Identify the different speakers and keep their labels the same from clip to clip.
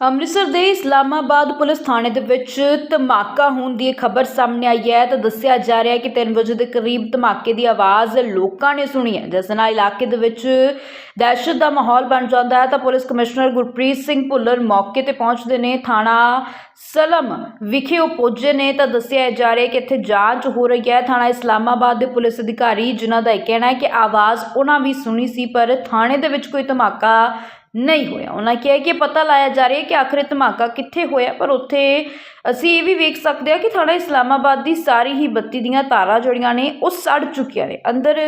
Speaker 1: ਅੰਮ੍ਰਿਤਸਰ ਦੇ ਇਸਲਾਮਾਬਾਦ ਪੁਲਿਸ ਥਾਣੇ ਦੇ ਵਿੱਚ ਧਮਾਕਾ ਹੋਣ ਦੀ ਖਬਰ ਸਾਹਮਣੇ ਆਈ ਹੈ ਤਾਂ ਦੱਸਿਆ ਜਾ ਰਿਹਾ ਹੈ ਕਿ 3 ਵਜੇ ਦੇ ਕਰੀਬ ਧਮਾਕੇ ਦੀ ਆਵਾਜ਼ ਲੋਕਾਂ ਨੇ ਸੁਣੀ ਹੈ। ਜਿਸ ਨਾਲ ਇਲਾਕੇ ਦੇ ਵਿੱਚ ਦਹਿਸ਼ਤ ਦਾ ਮਾਹੌਲ ਬਣ ਜਾਂਦਾ ਹੈ ਤਾਂ ਪੁਲਿਸ ਕਮਿਸ਼ਨਰ ਗੁਰਪ੍ਰੀਤ ਸਿੰਘ ਭੁੱਲਰ ਮੌਕੇ ਤੇ ਪਹੁੰਚਦੇ ਨੇ। ਥਾਣਾ ਸਲਮ ਵਿਖੇ ਉਹ ਪਹੁੰਚੇ ਨੇ ਤਾਂ ਦੱਸਿਆ ਜਾ ਰਿਹਾ ਕਿ ਇੱਥੇ ਜਾਂਚ ਹੋ ਰਹੀ ਹੈ। ਥਾਣਾ ਇਸਲਾਮਾਬਾਦ ਦੇ ਪੁਲਿਸ ਅਧਿਕਾਰੀ ਜਿਨ੍ਹਾਂ ਦਾ ਇਹ ਕਹਿਣਾ ਹੈ ਕਿ ਆਵਾਜ਼ ਉਹਨਾਂ ਵੀ ਸੁਣੀ ਸੀ, ਪਰ ਥਾਣੇ ਦੇ ਵਿੱਚ ਕੋਈ ਧਮਾਕਾ ਨਹੀਂ ਹੋਇਆ। ਉਹਨਾਂ ਕਿਹਾ ਕਿ ਪਤਾ ਲਾਇਆ ਜਾ ਰਿਹਾ ਕਿ ਆਖਰੀ ਧਮਾਕਾ ਕਿੱਥੇ ਹੋਇਆ, ਪਰ ਉੱਥੇ ਅਸੀਂ ਇਹ ਵੀ ਵੇਖ ਸਕਦੇ ਹਾਂ ਕਿ ਥਾਣਾ ਇਸਲਾਮਾਬਾਦ ਦੀ ਸਾਰੀ ਹੀ ਬੱਤੀ ਦੀਆਂ ਤਾਰਾਂ ਜਿਹੜੀਆਂ ਨੇ ਉਹ ਸੜ ਚੁੱਕੀਆਂ ਨੇ। ਅੰਦਰ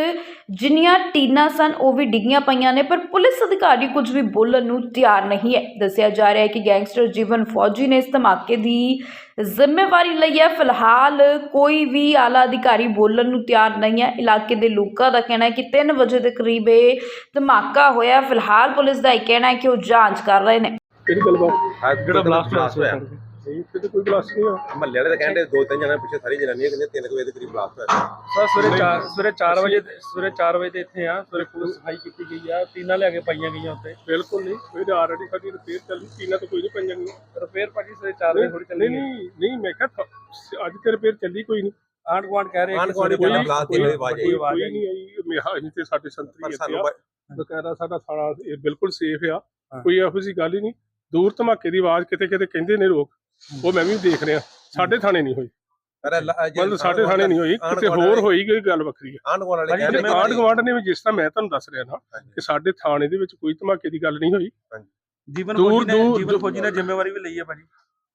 Speaker 1: ਜਿੰਨੀਆਂ ਟੀਨਾਂ ਸਨ ਉਹ ਵੀ ਡਿੱਗੀਆਂ ਪਈਆਂ ਨੇ ਪਰ ਪੁਲਿਸ ਅਧਿਕਾਰੀ ਕੁਝ ਵੀ ਬੋਲਣ ਨੂੰ ਤਿਆਰ ਨਹੀਂ ਹੈ। ਦੱਸਿਆ ਜਾ ਰਿਹਾ ਹੈ ਕਿ ਗੈਂਗਸਟਰ ਜੀਵਨ ਫੌਜੀ ਨੇ ਇਸ ਧਮਾਕੇ ਦੀ ਜ਼ਿੰਮੇਵਾਰੀ ਲਈ ਹੈ। ਫਿਲਹਾਲ ਕੋਈ ਵੀ ਆਲਾ ਅਧਿਕਾਰੀ ਬੋਲਣ ਨੂੰ ਤਿਆਰ ਨਹੀਂ ਹੈ। ਇਲਾਕੇ ਦੇ ਲੋਕਾਂ ਦਾ ਕਹਿਣਾ ਹੈ ਕਿ 3 ਵਜੇ ਦੇ ਕਰੀਬ ਇਹ ਧਮਾਕਾ ਹੋਇਆ ਫਿਲਹਾਲ ਪੁਲਿਸ ਦਾ ਇਹ ਕਹਿਣਾ ਹੈ ਕਿ ਉਹ ਜਾਂਚ ਕਰ ਰਹੇ ਨੇ।
Speaker 2: ਕਿਹੜੀ ਗੱਲ ਬਾਤ
Speaker 3: ਜਿਹੜਾ ਬਲਾਸਟ ਹੋਇਆ?
Speaker 2: ਨਹੀਂ ਕਿਤੇ ਕੋਈ ਬਲਾਸਟ ਨਹੀਂ ਹੋਇਆ।
Speaker 3: ਮਹੱਲੇ ਵਾਲੇ ਤਾਂ ਕਹਿੰਦੇ ਦੋ ਤਿੰਨ ਜਣੇ ਪਿੱਛੇ ਸਾਰੀ ਜਨਾਨੀਆਂ ਕਹਿੰਦੇ 3 ਵਜੇ ਦੇ ਕਰੀਬ ਬਲਾਸਟ ਹੋਇਆ।
Speaker 4: ਸਰ ਸਵੇਰੇ 4 ਸਵੇਰੇ 4 ਵਜੇ ਤੇ- ਸਵੇਰੇ 4 ਵਜੇ ਤੇ ਇੱਥੇ ਆ ਸਵੇਰੇ ਪੂਰੀ ਸਫ਼ਾਈ ਕੀਤੀ ਗਈ ਆ ਟੀਨਾਂ ਲਿਆ ਕੇ ਪਾਈਆਂ ਗਈਆਂ ਉੱਤੇ
Speaker 2: ਬਿਲਕੁਲ ਨਹੀਂ ਕੋਈ ਆਲਰੇਡੀ ਸਾਡੀ ਰਿਪੇਅਰ ਚੱਲੀ ਟੀਨਾ ਤਾਂ ਕੋਈ ਨਹੀਂ ਪੰਜਾਂ ਨਹੀਂ
Speaker 4: ਰਿਪੇਅਰ ਭਾਜੀ ਸਵੇਰੇ 4 ਵਜੇ ਥੋੜੀ ਚੱਲੀ
Speaker 2: ਨਹੀਂ ਨਹੀਂ ਨਹੀਂ ਮੈਂ ਕਿਹਾ ਥ- ਅੱਜ ਤੇ ਰਿਪੇਅਰ ਚੱਲੀ ਕੋਈ ਨਹੀਂ।
Speaker 4: ਆਂਡ ਗਵਾਂਡ ਕਹਿ ਰਹੇ ਆ
Speaker 3: ਆਂਢ
Speaker 4: ਕਿ
Speaker 3: ਗੁਆਂਢ
Speaker 4: ਸਵੇਰੇ
Speaker 3: ਪਹਿਲਾਂ
Speaker 4: ਕੋਈ-
Speaker 3: ਬਲਾਸਟ
Speaker 2: ਕੋਈ
Speaker 3: ਦੀ ਆਵਾਜ਼ ਆਈ।
Speaker 2: ਕੋਈ
Speaker 4: ਆਵਾਜ਼
Speaker 2: ਨਹੀਂ ਆਈ। ਮੇਰਾ ਅਸੀਂ ਤੇ ਸਾਡੇ
Speaker 3: ਪਰ
Speaker 2: ਸੰਤਰੀ
Speaker 3: ਸਾਨੂੰ
Speaker 2: ਇੱਥੇ ਆ।
Speaker 3: ਬ-
Speaker 2: ਬਕਾਇਦਾ ਸਾਡਾ ਥਾਣਾ ਇਹ ਬਿਲਕੁਲ ਸੇਫ ਆ।
Speaker 4: ਹਾਂ।
Speaker 2: ਕੋਈ ਇਹੋ ਜਿਹੀ ਗੱਲ ਹੀ ਨਹੀਂ। ਦੂਰ ਧਮਾਕੇ ਦੀ ਆਵਾਜ਼ ਕਿਤੇ ਕਿਤੇ ਕਹਿੰਦੇ ਨੇ ਲੋਕ। ਉਹ ਮੈਂ ਵੀ ਦੇਖ ਰਿਹਾ। ਸਾਡੇ ਥਾਣੇ ਨਹੀਂ ਹੋਈ। ਮਤਲਬ ਸਾਡੇ ਥਾਣੇ ਨਹੀਂ ਹੋਈ ਕਿਤੇ ਹੋਰ ਹੋਈ ਕੋਈ ਗੱਲ ਵੱਖਰੀ ਹੈ।
Speaker 3: ਆਂਢ ਗੁਆਂਢ ਵਾਲੇ ਕਹਿੰਦੇ
Speaker 2: ਆਂਢ ਗੁਆਂਢ ਨੇ ਵੀ ਜਿਸ ਤਰ੍ਹਾਂ ਮੈਂ ਤੁਹਾਨੂੰ ਦੱਸ ਰਿਹਾ ਨਾ। ਕਿ ਸਾਡੇ ਥਾਣੇ ਦੇ ਵਿੱਚ ਕੋਈ ਧਮਾਕੇ ਦੀ ਗੱਲ ਨਹੀਂ ਹੋਈ।
Speaker 4: ਜੀਵਨ ਫੌਜੀ ਨੇ ਜੀਵਨ ਫੌਜੀ ਨੇ ਜ਼ਿੰਮੇਵਾਰੀ ਵੀ ਲਈ ਹੈ ਭਾਜੀ।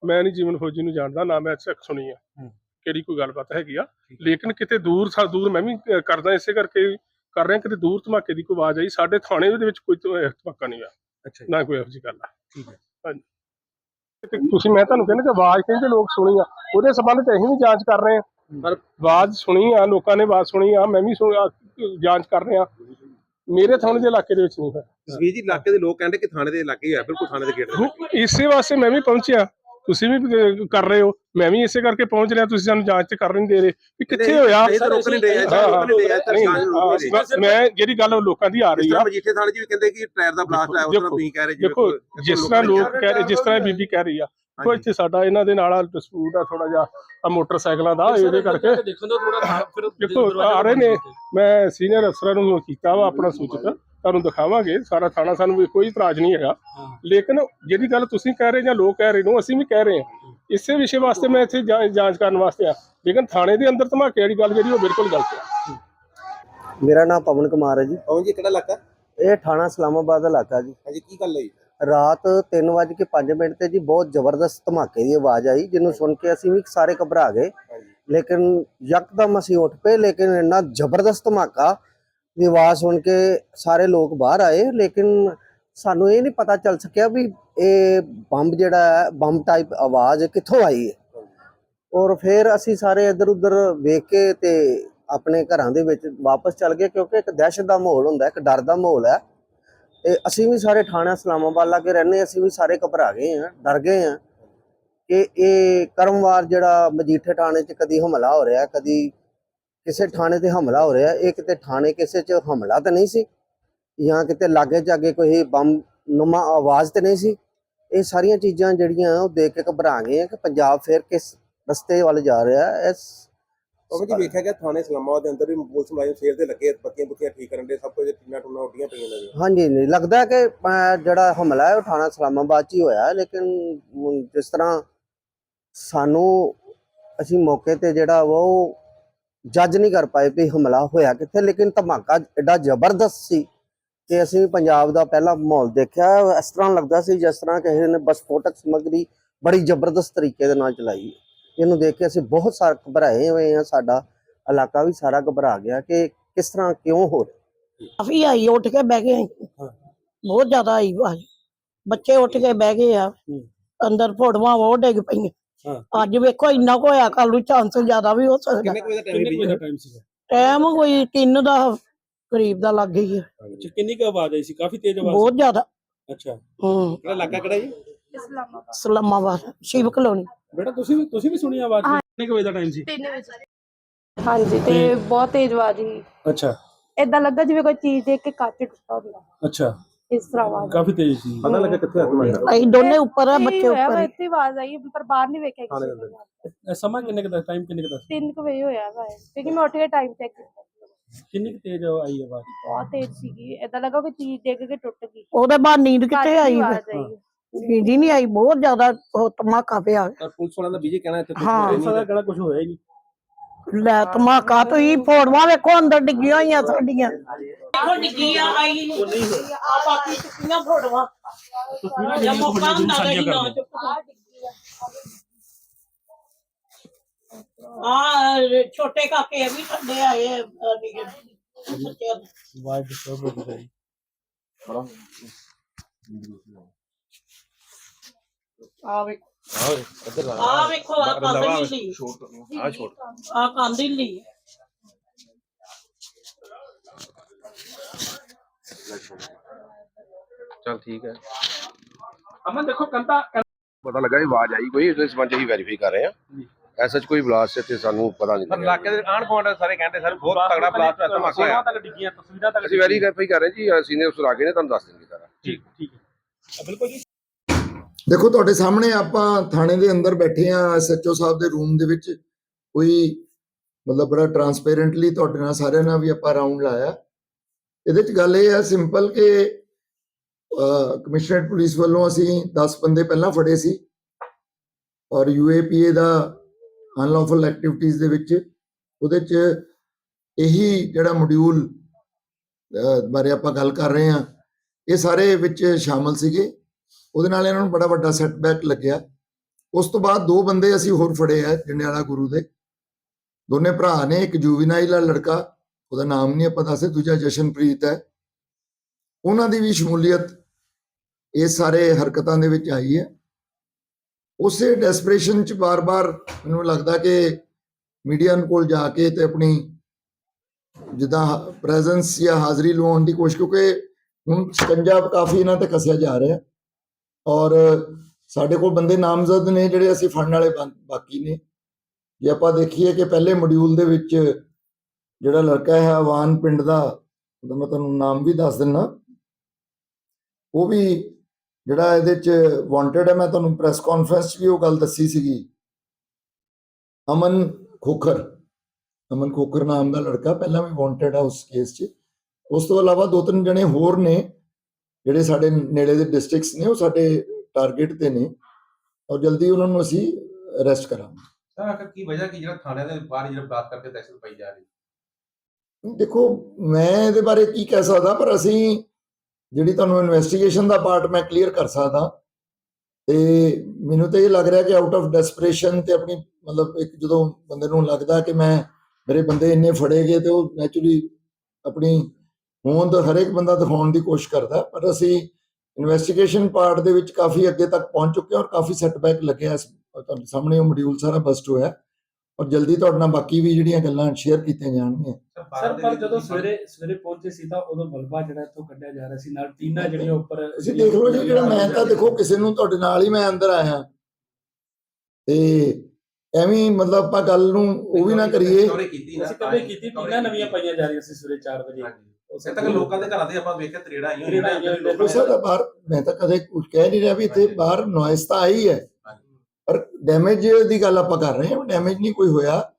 Speaker 2: ਮੈਂ ਨਹੀਂ ਜੀਵਨ ਫੌਜੀ ਨੂੰ ਜਾਣਦਾ ਨਾ ਮੈਂ ਅੱਛਾ ਸੁਣੀ ਆ।
Speaker 4: ਹੂੰ।
Speaker 2: ਕਿਹੜੀ ਕੋਈ ਗੱਲਬਾਤ ਹੈਗੀ ਆ। ਲੇਕਿਨ ਕਿਤੇ ਦੂਰ ਸਾ ਦੂਰ ਮੈਂ ਵੀ ਕਰਦਾ ਇਸੇ ਕਰਕੇ ਕਰ ਰਿਹਾ ਕਿਤੇ ਦੂਰ ਧਮਾਕੇ ਦੀ ਕੋਈ ਆਵਾਜ਼ ਆਈ। ਸਾਡੇ ਥਾਣੇ ਦੇ ਵਿੱਚ ਕੋਈ ਧਮਾ- ਧਮਾਕਾ ਨਹੀਂ ਆ
Speaker 4: ਅੱਛਾ
Speaker 2: ਨਾ ਕੋਈ ਇਹੋ ਜਿਹੀ ਗੱਲ ਆ।
Speaker 4: ਠੀਕ ਹੈ।
Speaker 2: ਹਾਂਜੀ। ਤੁਸੀਂ ਮੈਂ ਤੁਹਾਨੂੰ ਕਹਿੰਦਾ ਕਿ ਆਵਾਜ਼ ਕਹਿੰਦੇ ਲੋਕ ਸੁਣੀ ਆ ਉਹਦੇ ਸੰਬੰਧ ਤੇ ਅਸੀਂ ਵੀ ਜਾਂਚ ਕਰ ਰਹੇ ਹਾਂ ਪਰ ਆਵਾਜ਼ ਸੁਣੀ ਆ ਲੋਕਾਂ ਨੇ ਆਵਾਜ਼ ਸੁਣੀ ਆ ਮੈਂ ਵੀ ਆ, ਜਾਂਚ ਕਰ ਰਿਹਾ। ਮੇਰੇ ਥਾਣੇ ਦੇ ਇਲਾਕੇ ਦੇ ਵਿੱਚ ਨਹੀਂ ਹੈ
Speaker 3: ਜੀ ਇਲਾਕੇ ਦੇ ਲੋਕ ਕਹਿੰਦੇ ਕਿ ਥਾਣੇ ਦੇ ਇਲਾਕੇ ਹੀ ਹੋਇਆ ਬਿਲਕੁਲ ਥਾਣੇ ਦੇ ਗੇਟ ਦੇ
Speaker 2: ਇਸੇ ਵਾਸਤੇ ਮੈਂ ਵੀ ਪਹੁੰਚਿਆ। ਤੁਸੀਂ ਵੀ ਅਹ, ਕਰ ਰਹੇ ਹੋ ਮੈਂ ਵੀ ਇਸੇ ਕਰਕੇ ਪਹੁੰਚ ਰਿਹਾ ਤੁਸੀਂ ਸਾਨੂੰ ਜਾਂਚ ਤੇ ਕਰਨ ਨਹੀਂ ਦੇ ਰਹੇ ਵੀ ਕਿੱਥੇ ਹੋਇਆ
Speaker 3: ਇਹ ਤਾਂ ਰੋਕ ਨਹੀਂ ਰਹੇ
Speaker 2: ਹਾਂ, ਹਾਂ,
Speaker 3: ਰੋਕ ਨਹੀਂ ਰਹੇ ਤਾਂ
Speaker 2: ਨਹੀਂ,
Speaker 3: ਸ਼ਾਨ ਨੂੰ ਰੋਕ ਨਹੀਂ ਰਹੇ
Speaker 2: ਹਾਂ, ਮੈਂ ਜਿਹੜੀ ਗੱਲ ਉਹ ਲੋਕਾਂ ਦੀ ਆ ਰਹੀ ਆ
Speaker 3: ਤਰ੍ਹਾਂ ਮਜੀਠੇ ਥਾਣੇ 'ਚ ਵੀ ਕਹਿੰਦੇ ਕਿ ਟਾਇਰ ਦਾ ਬਲਾਸਟ ਆਇਆ ਉਸ ਤਰ੍ਹਾਂ
Speaker 2: ਦੇਖੋ,
Speaker 3: ਤੁਸੀਂ ਕਹਿ ਰਹੇ ਜਿਵੇਂ
Speaker 2: ਦੇਖੋ
Speaker 3: ਕੋਈ-
Speaker 2: ਜਿਸ ਤਰ੍ਹਾਂ ਲੋਕ ਕਹਿ ਰਹੇ ਜਿਸ ਤਰ੍ਹਾਂ ਇਹ ਬੀਬੀ ਕਹਿ ਰਹੀ ਆ ਕੋਈ। ਇੱਥੇ ਸਾਡਾ ਇਹਨਾਂ ਦੇ ਨਾਲ ਡਿਸਪਿਊਟ ਆ ਥੋੜਾ ਜਿਹਾ ਆ ਮੋਟਰਸਾਈਕਲਾਂ ਦਾ ਇਹਦੇ ਕਰਕੇ
Speaker 4: ਦੇਖਣ ਦਾ ਥੋੜਾ ਫਿਰ
Speaker 2: ਦੇਖੋ ਆ ਰਹੇ ਨੇ ਮੈਂ ਸੀਨੀਅਰ ਅਫਸਰਾਂ ਨੂੰ ਕੀਤਾ ਵਾ ਆਪਣਾ ਸੂਚਕ ਤੁਹਾਨੂੰ ਦਿਖਾਵਾਂਗੇ ਸਾਰਾ ਥਾਣਾ ਸਾਨੂੰ ਵੀ ਕੋਈ ਇਤਰਾਜ਼ ਨਹੀਂ ਹੈਗਾ। ਲੇਕਿਨ ਜਿਹੜੀ ਗੱਲ ਤੁਸੀਂ ਕਹਿ ਰਹੇ ਜਾਂ ਲੋਕ ਕਹਿ ਰਹੇ ਨੂੰ ਅਸੀਂ ਵੀ ਕਹਿ ਰਹੇ ਹਾਂ। ਇਸੇ ਵਿਸ਼ੇ ਵਾਸਤੇ ਮੈਂ ਇੱਥੇ ਜਾਂਚ ਕਰਨ ਵਾਸਤੇ ਆ ਲੇਕਿਨ ਥਾਣੇ ਦੇ ਅੰਦਰ ਧਮਾਕੇ ਵਾਲੀ ਗੱਲ ਜਿਹੜੀ ਉਹ ਬਿਲਕੁਲ ਗਲਤ ਹੈ।
Speaker 5: ਮੇਰਾ ਨਾਮ ਪਵਨ ਕੁਮਾਰ ਹੈ ਜੀ।
Speaker 3: ਕੌਣ ਜੀ ਕਿਹੜਾ ਇਲਾਕਾ?
Speaker 5: ਇਹ ਥਾਣਾ ਇਸਲਾਮਾਬਾਦ ਦਾ ਇਲਾਕਾ ਜੀ।
Speaker 3: ਹਾਂਜੀ ਕੀ ਗੱਲ ਹੋਈ?
Speaker 5: ਰਾਤ 3:05 ਮਿੰਟ ਤੇ ਜੀ ਬਹੁਤ ਜ਼ਬਰਦਸਤ ਧਮਾਕੇ ਦੀ ਆਵਾਜ਼ ਆਈ ਜਿਹਨੂੰ ਸੁਣ ਕੇ ਅਸੀਂ ਵੀ ਸਾਰੇ ਘਬਰਾ ਗਏ। ਲੇਕਿਨ ਯਕਦਮ ਅਸੀਂ ਉੱਠ ਪਏ ਲੇਕਿਨ ਇੰਨਾ ਜ਼ਬਰਦਸਤ ਧਮਾਕਾ ਦੀ ਆਵਾਜ਼ ਸੁਣ ਕੇ ਸਾਰੇ ਲੋਕ ਬਾਹਰ ਆਏ, ਲੇਕਿਨ ਸਾਨੂੰ ਇਹ ਨਹੀਂ ਪਤਾ ਚੱਲ ਸਕਿਆ ਵੀ ਇਹ ਬੰਬ ਜਿਹੜਾ ਹੈ, ਬੰਬ ਟਾਈਪ ਆਵਾਜ਼ ਕਿੱਥੋਂ ਆਈ ਹੈ। ਔਰ ਫਿਰ ਅਸੀਂ ਸਾਰੇ ਇੱਧਰ ਉੱਧਰ ਵੇਖ ਕੇ ਤੇ ਆਪਣੇ ਘਰਾਂ ਦੇ ਵਿੱਚ ਵਾਪਸ ਚੱਲ ਗਏ, ਕਿਉਂਕਿ ਇੱਕ ਦਹਿਸ਼ਤ ਦਾ ਮਾਹੌਲ ਹੁੰਦਾ ਇੱਕ ਡਰ ਦਾ ਮਾਹੌਲ ਹੈ। ਤੇ ਅਸੀਂ ਵੀ ਸਾਰੇ ਥਾਣਾ ਇਸਲਾਮਾਬਾਦ ਲਾਗੇ ਰਹਿੰਦੇ ਅਸੀਂ ਵੀ ਸਾਰੇ ਘਬਰਾ ਗਏ ਹਾਂ, ਡਰ ਗਏ ਹਾਂ ਕਿ ਇਹ ਕਰਮਵਾਰ ਜਿਹੜਾ ਮਜੀਠੇ ਥਾਣੇ 'ਚ ਕਦੀ ਹਮਲਾ ਹੋ ਰਿਹਾ, ਕਦੀ ਕਿਸੇ ਥਾਣੇ ਤੇ ਹਮਲਾ ਹੋ ਰਿਹਾ ਇਹ ਕਿਤੇ ਥਾਣੇ ਕਿਸੇ 'ਚ ਹਮਲਾ ਤਾਂ ਨਹੀਂ ਸੀ? ਜਾਂ ਕਿਤੇ ਲਾਗੇ ਜਾਗੇ ਕੋਈ ਬੰਮ ਨੁਮਾ ਆਵਾਜ਼ ਤੇ ਨਹੀਂ ਸੀ? ਇਹ ਸਾਰੀਆਂ ਚੀਜ਼ਾਂ ਜਿਹੜੀਆਂ ਉਹ ਦੇਖ ਕੇ ਘਬਰਾ ਗਏ ਆ ਕਿ ਪੰਜਾਬ ਫਿਰ ਕਿਸ ਰਸਤੇ ਵੱਲ ਜਾ ਰਿਹਾ ਹੈ? ਇਸ
Speaker 3: ਉਹ ਜੀ ਵੇਖਿਆ ਗਿਆ ਥਾਣੇ ਇਸਲਾਮਾਬਾਦ ਦੇ ਅੰਦਰ ਵੀ ਪੁਲਿਸ ਮੁਲਾਜ਼ਮ ਸੇਲ ਦੇ ਲੱਗੇ ਬੱਤੀਆਂ ਬੁੱਤੀਆਂ ਠੀਕ ਕਰਨ ਦੇ ਸਭ ਕੁਝ ਟੀਨਾ ਟੂਨਾ ਉੱਡੀਆਂ ਪਈਆਂ ਨੇ
Speaker 5: ਹਾਂਜੀ ਨਹੀਂ ਲੱਗਦਾ ਕਿ ਜਿਹੜਾ ਹਮਲਾ ਹੈ ਉਹ ਥਾਣਾ ਇਸਲਾਮਾਬਾਦ 'ਚ ਹੀ ਹੋਇਆ ਲੇਕਿਨ ਜਿਸ ਤਰ੍ਹਾਂ ਸਾਨੂੰ ਅਸੀਂ ਮੌਕੇ ਤੇ ਜਿਹੜਾ ਉਹ ਜੱਜ ਨਹੀਂ ਕਰ ਪਾਏ ਵੀ ਹਮਲਾ ਹੋਇਆ ਕਿੱਥੇ ਲੇਕਿਨ ਧਮਾਕਾ ਐਡਾ ਜ਼ਬਰਦਸਤ ਸੀ ਕਿ ਅਸੀਂ ਪੰਜਾਬ ਦਾ ਪਹਿਲਾ ਮਾਹੌਲ ਦੇਖਿਆ। ਇਸ ਤਰ੍ਹਾਂ ਲੱਗਦਾ ਸੀ ਜਿਸ ਤਰ੍ਹਾਂ ਕਿਸੇ ਨੇ ਵਿਸਫੋਟਕ ਸਮੱਗਰੀ ਬੜੀ ਜ਼ਬਰਦਸਤ ਤਰੀਕੇ ਦੇ ਨਾਲ ਚਲਾਈ ਇਹਨੂੰ ਦੇਖ ਕੇ ਅਸੀਂ ਬਹੁਤ ਸਾਰੇ ਘਬਰਾਏ ਹੋਏ ਹਾਂ। ਸਾਡਾ ਇਲਾਕਾ ਵੀ ਸਾਰਾ ਘਬਰਾ ਗਿਆ ਕਿ ਕਿਸ ਤਰ੍ਹਾਂ ਕਿਉਂ ਹੋ ਰਿਹਾ।
Speaker 6: ਕਾਫੀ ਆਈ ਉੱਠ ਕੇ ਬਹਿ ਗਏ ਬਹੁਤ ਜ਼ਿਆਦਾ ਆਈ ਬੱਚੇ ਉੱਠ ਕੇ ਬਹਿ ਗਏ ਆ। ਅੰਦਰ ਫੋਟੋਆਂ ਉਹ ਡਿੱਗ ਪਈਆਂ। ਅੱਜ ਵੇਖੋ ਇੰਨਾ ਕੁ ਹੋਇਆ ਕੱਲ ਨੂੰ ਚਾਂਸ ਜ਼ਿਆਦਾ ਵੀ ਹੋ ਸਕਦਾ।
Speaker 3: ਕਿੰਨੇ ਕੁ ਵਜੇ ਦਾ ਟਾਈਮ ਹੈ
Speaker 4: ਟਾਈਮ ਸੀਗਾ?
Speaker 6: ਟਾਈਮ ਕੋਈ 3 ਦਾ ਕਰੀਬ ਦਾ ਲੱਗ ਗਈ ਹੈ।
Speaker 4: ਅੱਛਾ ਕਿੰਨੀ ਕੁ ਆਵਾਜ਼ ਆਈ ਸੀ? ਕਾਫੀ ਤੇਜ਼ ਆਵਾਜ਼
Speaker 6: ਬਹੁਤ ਜ਼ਿਆਦਾ।
Speaker 4: ਅੱਛਾ।
Speaker 6: ਹੂੰ।
Speaker 3: ਕਿਹੜਾ ਇਲਾਕਾ ਕਿਹੜਾ ਜੀ?
Speaker 6: ਇਸਲਾਮਾਬਾਦ ਸ਼ਿਵ ਕਲੋਨੀ।
Speaker 4: ਬੇਟਾ ਤੁਸੀਂ ਵੀ ਤੁਸੀਂ ਵੀ ਸੁਣੀ ਆਵਾਜ਼? ਕਿੰਨੇ ਕੁ ਵਜੇ ਦਾ ਟਾਈਮ ਸੀ?
Speaker 7: ਹਾਂਜੀ ਤੇ ਬਹੁਤ ਤੇਜ਼ ਆਵਾਜ਼ ਸੀ।
Speaker 4: ਅੱਛਾ।
Speaker 7: ਏਦਾਂ ਲੱਗਾ ਜਿਵੇਂ ਕੋਈ ਚੀਜ਼ ਦੇਖ ਕੇ ਕੱਚ ਟੁੱਟਾ ਹੁੰਦਾ।
Speaker 4: ਅੱਛਾ।
Speaker 7: ਇਸ ਤਰ੍ਹਾਂ ਆਵਾਜ਼
Speaker 4: ਕਾਫੀ ਤੇਜ਼ ਸੀ।
Speaker 3: ਪਤਾ ਲੱਗਾ ਕਿੱਥੇ ਹੱਥ ਮਾਰਿਆ।
Speaker 6: ਅਸੀਂ ਦੋਨੇ ਉੱਪਰ ਆ ਬੱਚੇ ਉੱਪਰ ਹੀ।
Speaker 7: ਇੱਥੇ ਆਵਾਜ਼ ਆਈ ਪਰ ਬਾਹਰ ਨਹੀਂ ਵੇਖਿਆ ਕਿਸੇ ਨੇ।
Speaker 4: ਸਮਾਂ ਕਿੰਨੇ ਕੁ ਦਾ ਟਾਈਮ ਕਿੰਨੇ ਕੁ ਦਾ ਸੀ?
Speaker 7: ਵਜੇ ਹੋਇਆ ਵਾ ਇਹ, ਕਿਉਂਕਿ ਮੈਂ ਉੱਠ ਕੇ ਟਾਈਮ ਚੈੱਕ ਕੀਤਾ।
Speaker 4: ਕਿੰਨੀ ਕੁ ਤੇਜ਼ ਆਈ ਆਵਾਜ਼?
Speaker 7: ਬਹੁਤ ਤੇਜ਼ ਸੀਗੀ ਏਦਾਂ ਲੱਗਾ ਕੋਈ ਚੀਜ਼ ਡਿੱਗ ਕੇ ਟੁੱਟ ਗਈ।
Speaker 6: ਉਹਦੇ ਬਾਅਦ ਨੀਂਦ ਕਿੱਥੇ
Speaker 7: ਹੀ
Speaker 6: ਆਈ?
Speaker 7: ਆਵਾਜ਼
Speaker 6: ਫਿਰ?
Speaker 7: ਆਈ
Speaker 6: ਨੀਂਦ ਹੀ ਨਹੀਂ ਆਈ ਬਹੁਤ ਜ਼ਿਆਦਾ ਉਹ ਧਮਾਕਾ ਪਿਆ।
Speaker 3: ਤਾਂ ਪੁਲਿਸ ਵਾਲਿਆਂ ਦਾ ਬੀਜੇ ਕਹਿਣਾ ਇੱਥੇ ਕੁਛ
Speaker 6: ਹਾਂ।
Speaker 3: ਨਹੀਂ।
Speaker 4: ਦਾ ਗਲਾ ਕੁਝ ਹੋਇਆ ਹੀ ਨਹੀਂ।
Speaker 6: ਲੈ ਧਮਾਕਾ ਤੁਸੀਂ ਫੋੜਵਾ ਵੇਖੋ ਅੰਦਰ ਡਿੱਗੀਆਂ ਹੋਈਆਂ ਸਾਡੀਆਂ। ਦੇਖੋ ਡਿੱਗੀਆਂ ਆਈ ਆ ਬਾਕੀ ਚੁੱਕੀਆਂ ਫੋੜਵਾ। ਜਾਂ ਮੌਕਾ ਹੁੰਦਾ ਤਾਂ ਅਸੀਂ ਨਾ ਆ ਛੋਟੇ ਕਾਕੇ ਇਹ ਵੀ ਠੰਡੇ ਆਏ ਆ, ਅਹ, ਨਿੱਕੇ ਬੱਚਿਆਂ ਦੇ।
Speaker 4: ਆਵਾਜ਼ ਡਿਸਟਰਬ ਹੋ ਗਈ ਸਾਰੀ।
Speaker 6: ਆ ਵੇਖੋ। ਆ ਵੇਖੋ ਆ ਕੰਧ ਢਿੱਲੀ
Speaker 3: ਆ ਛੋਟ
Speaker 6: ਆ ਕੰਧ ਢਿੱਲੀ
Speaker 3: ਚਲ ਠੀਕ ਹੈ।
Speaker 4: ਅਮਨ ਦੇਖੋ ਕੰਤਾ
Speaker 8: ਪਤਾ ਲੱਗਾ ਇਹ ਆਵਾਜ਼ ਆਈ ਕੋਈ ਇਸ ਸੰਬੰਧ ਹੀ ਵੈਰੀਫਾਈ ਕਰ ਰਹੇ ਆ ਐਸਾ ਕੋਈ ਬਲਾਸਟ ਇੱਥੇ ਸਾਨੂੰ ਪਤਾ ਨਹੀਂ
Speaker 3: ਪਰ
Speaker 8: ਲੱਗਿਆ।
Speaker 3: ਇਲਾਕੇ ਦੇ ਆਣ ਗੁਆਂਢ ਸਾਰੇ ਕਹਿੰਦੇ ਸਰ ਬਹੁਤ ਤਗੜਾ ਬਲਾਸਟ ਹੋਇਆ ਧਮਾਕਾ ਹੋਇਆ।
Speaker 4: ਤੱਕ ਡਿੱਗੀਆਂ ਤਸਵੀਰਾਂ ਤੱਕ
Speaker 8: ਅਸੀਂ ਵੈਰੀਫਾਈ ਕਰ ਰਹੇ ਜੀ ਸੀਨੀਅਰ ਅਫਸਰ ਆ ਗਏ ਨੇ ਤੁਹਾਨੂੰ ਦੱਸ ਦੇਣਗੇ ਸਾਰਾ।
Speaker 4: ਠੀਕ ਠੀਕ ਹੈ। ਬਿਲਕੁਲ ਜੀ।
Speaker 9: ਦੇਖੋ, ਤੁਹਾਡੇ ਸਾਹਮਣੇ ਆਪਾਂ ਥਾਣੇ ਦੇ ਅੰਦਰ ਬੈਠੇ ਆ ਐਸਐਚਓ ਸਾਹਿਬ ਦੇ ਰੂਮ ਦੇ ਵਿੱਚ। ਕੋਈ ਮਤਲਬ ਬੜਾ ਟਰਾਂਸਪੇਰੈਂਟਲੀ ਤੁਹਾਡੇ ਨਾਲ ਸਾਰਿਆਂ ਨਾਲ ਵੀ ਆਪਾਂ ਰਾਉਂਡ ਲਾਇਆ। ਇਹਦੇ ਚ ਗੱਲ ਇਹ ਆ ਸਿੰਪਲ ਕਿ ਕਮਿਸ਼ਨਰੇਟ ਪੁਲਿਸ ਵੱਲੋਂ ਅਸੀਂ 10 ਬੰਦੇ ਪਹਿਲਾਂ ਫੜੇ ਸੀ। ਔਰ ਯੂਏਪੀਏ ਦਾ ਅਨਲੌਫਲ ਐਕਟੀਵਿਟੀਜ਼ ਦੇ ਵਿੱਚ ਉਹਦੇ ਚ ਇਹੀ ਜਿਹੜਾ ਮੋਡਿਊਲ ਬਾਰੇ ਆਪਾਂ ਗੱਲ ਕਰ ਰਹੇ ਹਾਂ, ਇਹ ਸਾਰੇ ਵਿੱਚ ਸ਼ਾਮਲ ਸੀਗੇ। ਉਹਦੇ ਨਾਲ ਇਹਨਾਂ ਨੂੰ ਬੜਾ ਵੱਡਾ ਸੈਟਬੈਕ ਲੱਗਿਆ। ਉਸ ਤੋਂ ਬਾਅਦ ਦੋ ਬੰਦੇ ਅਸੀਂ ਹੋਰ ਫੜੇ ਆ ਜੰਡਿਆਲਾ ਗੁਰੂ ਦੇ। ਦੋਨੇ ਭਰਾ ਨੇ, ਇੱਕ ਜੂਵੀਨਾਈਲ ਆ ਲੜਕਾ, ਉਹਦਾ ਨਾਮ ਨਹੀਂ ਆਪਾਂ ਦੱਸੇ ਦੂਜਾ ਜਸ਼ਨਪ੍ਰੀਤ ਹੈ। ਉਹਨਾਂ ਦੀ ਵੀ ਸ਼ਮੂਲੀਅਤ ਇਹ ਸਾਰੇ ਹਰਕਤਾਂ ਦੇ ਵਿੱਚ ਆਈ ਹੈ। ਉਸੇ ਡੈਸਪਰੇਸ਼ਨ ਚ ਬਾਰ-ਬਾਰ ਮੈਨੂੰ ਲੱਗਦਾ ਕਿ ਮੀਡੀਆ ਕੋਲ ਜਾ ਕੇ ਤੇ ਆਪਣੀ ਜਿੱਦਾਂ ਪ੍ਰੈਜ਼ੈਂਸ ਜਾਂ ਹਾਜ਼ਰੀ ਲਵਾਉਣ ਦੀ ਕੋਸ਼ਿਸ਼, ਕਿਉਂਕਿ ਹੁਣ ਸ਼ਿਕੰਜਾ ਕਾਫੀ ਇਹਨਾਂ ਤੇ ਕਸਿਆ ਜਾ ਰਿਹਾ। ਔਰ ਸਾਡੇ ਕੋਲ ਬੰਦੇ ਨਾਮਜ਼ਦ ਨੇ ਜਿਹੜੇ ਅਸੀਂ ਫੜਨ ਵਾਲੇ ਬਾ- ਬਾਕੀ ਨੇ। ਜੇ ਆਪਾਂ ਦੇਖੀਏ ਕਿ ਪਹਿਲੇ ਮੋਡਿਊਲ ਦੇ ਵਿੱਚ ਜਿਹੜਾ ਲੜਕਾ ਹੈ ਆਵਾਨ ਪਿੰਡ ਦਾ, ਉਹਦਾ ਮੈਂ ਤੁਹਾਨੂੰ ਨਾਮ ਵੀ ਦੱਸ ਦਿੰਨਾ। ਉਹ ਵੀ ਜਿਹੜਾ ਇਹਦੇ ਚ ਵਾਂਟਡ ਹੈ, ਮੈਂ ਤੁਹਾਨੂੰ ਪ੍ਰੈਸ ਕਾਨਫਰੰਸ 'ਚ ਵੀ ਉਹ ਗੱਲ ਦੱਸੀ ਸੀਗੀ। ਅਮਨ ਖੋਖਰ। ਅਮਨ ਖੋਖਰ ਨਾਮ ਦਾ ਲੜਕਾ ਪਹਿਲਾਂ ਵੀ ਵਾਂਟਡ ਹੈ ਉਸ ਕੇਸ 'ਚ। ਉਸ ਤੋਂ ਇਲਾਵਾ ਦੋ ਤਿੰਨ ਜਣੇ ਹੋਰ ਨੇ। ਜਿਹੜੇ ਸਾਡੇ ਨੇੜੇ ਦੇ ਡਿਸਟ੍ਰਿਕਟਸ ਨੇ ਉਹ ਸਾਡੇ ਟਾਰਗੇਟ ਤੇ ਨੇ। ਔਰ ਜਲਦੀ ਉਹਨਾਂ ਨੂੰ ਅਸੀਂ ਅਰੈਸਟ ਕਰਾਂਗੇ।
Speaker 3: ਸਰ ਆਖਰ ਕੀ ਵਜ੍ਹਾ ਕੀ ਜਿਹੜਾ ਥਾਣਿਆਂ ਦੇ ਬਾਹਰ ਜਿਹੜਾ ਬਲਾਸਟ ਕਰਕੇ ਦਹਿਸ਼ਤ ਪਾਈ ਜਾ ਰਹੀ
Speaker 9: ਦੇਖੋ ਮੈਂ ਇਹਦੇ ਬਾਰੇ ਕੀ ਕਹਿ ਸਕਦਾ ਪਰ ਅਸੀਂ ਜਿਹੜੀ ਤੁਹਾਨੂੰ ਇਨਵੈਸਟੀਗੇਸ਼ਨ ਦਾ ਪਾਰਟ ਮੈਂ ਕਲੀਅਰ ਕਰ ਸਕਦਾ। ਤੇ ਮੈਨੂੰ ਤਾਂ ਇਹ ਲੱਗ ਰਿਹਾ ਕਿ ਆਊਟ ਆਫ ਡੈਸਪਰੇਸ਼ਨ ਤੇ ਆਪਣੀ ਮਤਲਬ ਇੱਕ ਜਦੋਂ ਬੰਦੇ ਨੂੰ ਲੱਗਦਾ ਕਿ ਮੈਂ ਮੇਰੇ ਬੰਦੇ ਇੰਨੇ ਫੜੇ ਗਏ ਤੇ ਉਹ ਨੈਚੁਰਲੀ ਆਪਣੀ ਹੋਂਦ ਹਰੇਕ ਬੰਦਾ ਦਿਖਾਉਣ ਦੀ ਕੋਸ਼ਿਸ਼ ਕਰਦਾ ਪਰ ਅਸੀਂ ਇਨਵੈਸਟੀਗੇਸ਼ਨ ਪਾਰਟ ਦੇ ਵਿੱਚ ਕਾਫੀ ਅੱਗੇ ਤੱਕ ਪਹੁੰਚ ਚੁੱਕੇ ਹਾਂ ਔਰ ਕਾਫੀ ਸੈਟਬੈਕ ਲੱਗਿਆ ਇਸ- ਤੁਹਾਡੇ ਸਾਹਮਣੇ ਉਹ ਮੋਡਿਊਲ ਸਾਰਾ ਬਸਟ ਹੋਇਆ। ਔਰ ਜਲਦੀ ਤੁਹਾਡੇ ਨਾਲ ਬਾਕੀ ਵੀ ਜਿਹੜੀਆਂ ਗੱਲਾਂ ਸ਼ੇਅਰ ਕੀਤੀਆਂ ਜਾਣਗੀਆਂ।
Speaker 4: ਸਰ ਪਰ ਜਦੋਂ ਸਵੇਰੇ ਸਵੇਰੇ ਪਹੁੰਚੇ ਸੀ ਤਾਂ ਉਦੋਂ ਬਲਬਾ ਜਿਹੜਾ ਇੱਥੋਂ ਕੱਢਿਆ ਜਾ ਰਿਹਾ ਸੀ ਨਾਲ ਟੀਨਾ ਜਿਹੜੀਆਂ ਉੱਪਰ
Speaker 9: ਤੁਸੀਂ ਦੇਖ ਲਓ ਜੀ ਜਿਹੜਾ ਮੈਂ ਤਾਂ ਦੇਖੋ ਕਿਸੇ ਨੂੰ ਤੁਹਾਡੇ ਨਾਲ ਹੀ ਮੈਂ ਅੰਦਰ ਆਇਆ। ਤੇ ਐਵੇਂ ਮਤਲਬ ਆਪਾਂ ਗੱਲ ਨੂੰ ਉਹ ਵੀ ਨਾ ਕਰੀਏ।
Speaker 4: ਅਸੀਂ ਕਦੇ ਕੀਤੀ ਟੀਨਾ ਨਵੀਆਂ ਪਾਈਆਂ ਜਾ ਰਹੀਆਂ ਸੀ ਸਵੇਰੇ 4 ਵਜੇ।
Speaker 3: ਉਸੇ ਤੱਕ ਲੋਕਾਂ ਦੇ ਘਰਾਂ ਦੇ ਆਪਾਂ ਵੇਖਿਆ ਤਰੇੜਾ ਆਈਆਂ
Speaker 4: ਤਰੇੜਾਂ ਆਈਆਂ ਹੋਈਆਂ ਨੇ।
Speaker 9: ਦੇਖੋ ਸਰ ਬਾਹਰ ਮੈਂ ਤਾਂ ਕਦੇ ਕੁਝ ਕਹਿ ਨਹੀਂ ਰਿਹਾ ਵੀ ਇੱਥੇ ਬਾਹਰ ਨੋਇਸ ਤਾਂ ਆਈ ਹੈ। ਪਰ ਡੈਮੇਜ ਦੀ ਗੱਲ ਆਪਾਂ ਕਰ ਰਹੇ ਹਾਂ ਡੈਮੇਜ ਨਹੀਂ ਕੋਈ ਹੋਇਆ।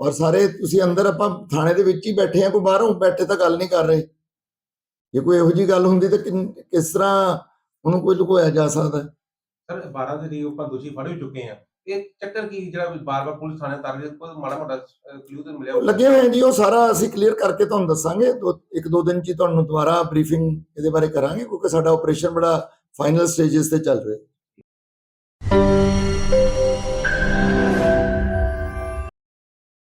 Speaker 9: ਔਰ ਸਾਰੇ ਤੁਸੀਂ ਅੰਦਰ ਆਪਾਂ ਥਾਣੇ ਦੇ ਵਿੱਚ ਹੀ ਬੈਠੇ ਆ ਕੋਈ ਬਾਹਰੋਂ ਬੈਠੇ ਤਾਂ ਗੱਲ ਨਹੀਂ ਕਰ ਰਹੇ। ਜੇ ਕੋਈ ਇਹੋ ਜੀ ਗੱਲ ਹੁੰਦੀ ਤਾਂ ਕਿਸ ਤਰ੍ਹਾਂ ਉਹਨੂੰ ਕੋਈ ਲੁਕੋਇਆ ਜਾ ਸਕਦਾ ਹੈ?
Speaker 3: ਸਰ 12 ਦੇ ਲਈ ਆਪਾਂ ਦੋਸ਼ੀ ਫੜ ਵੀ ਚੁੱਕੇ ਆ ਇਹ ਚੱਕਰ ਕੀ ਜਿਹੜਾ ਬਾਰ-ਬਾਰ ਪੁਲਿਸ ਥਾਣੇ ਤਰ ਰਹੀ ਕੋਈ ਮਾੜਾ ਮੋਟਾ ਕਲੂ ਤੇ ਮਿਲਿਆ
Speaker 9: ਲੱਗੇ ਹੋਏ ਜੀ, ਉਹ ਸਾਰਾ ਅਸੀਂ ਕਲੀਅਰ ਕਰਕੇ ਤੁਹਾਨੂੰ ਦੱਸਾਂਗੇ। ਇੱਕ ਦੋ ਦਿਨ ਚ ਤੁਹਾਨੂੰ ਦੁਬਾਰਾ ਬਰੀਫਿੰਗ ਇਹਦੇ ਬਾਰੇ ਕਰਾਂਗੇ, ਕਿਉਂਕਿ ਸਾਡਾ ਆਪਰੇਸ਼ਨ ਬੜਾ ਫਾਈਨਲ ਸਟੇजेस ਤੇ ਚੱਲ ਰਿਹਾ। ਹੈ